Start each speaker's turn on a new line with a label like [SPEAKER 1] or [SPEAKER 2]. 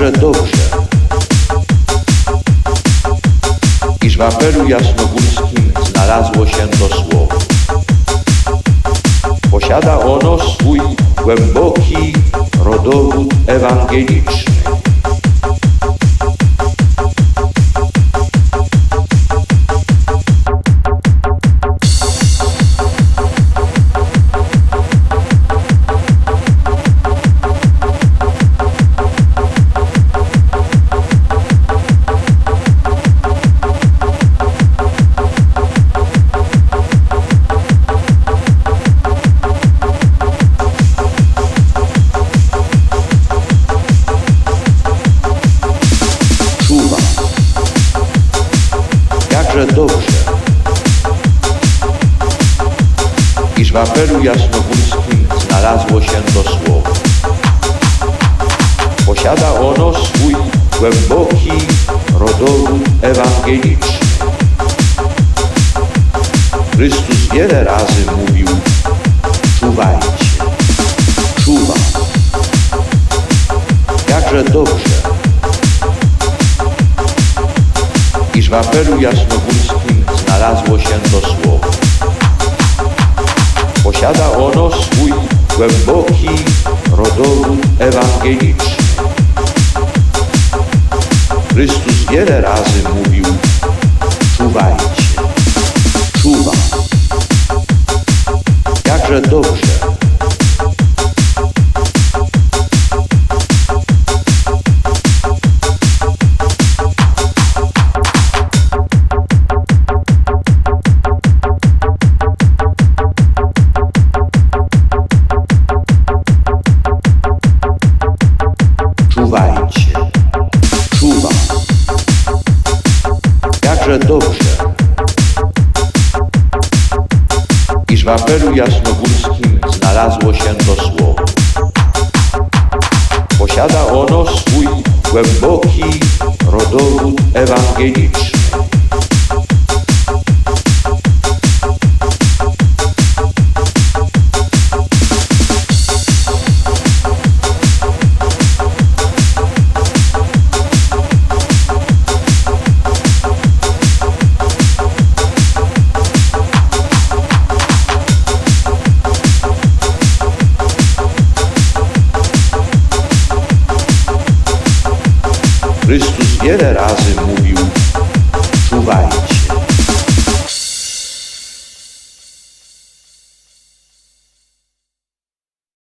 [SPEAKER 1] Jakże dobrze, iż w apelu jasnogórskim znalazło się to słowo. Posiada ono swój głęboki rodowód ewangeliczny. Jakże dobrze, iż w apelu jasnogórskim znalazło się to słowo. Posiada ono swój głęboki rodowód ewangeliczny. Chrystus wiele razy mówił, w apelu jasnogórskim znalazło się to słowo. Posiada ono swój głęboki rodowód ewangeliczny. Chrystus wiele razy mówił, czuwajcie, czuwa. Jakże dobrze, czuwajcie, czuwa. Jakże dobrze, iż w apelu jasnogórskim znalazło się to słowo. Posiada ono swój głęboki rodowód ewangeliczny. Chrystus wiele razy mówił, czuwajcie,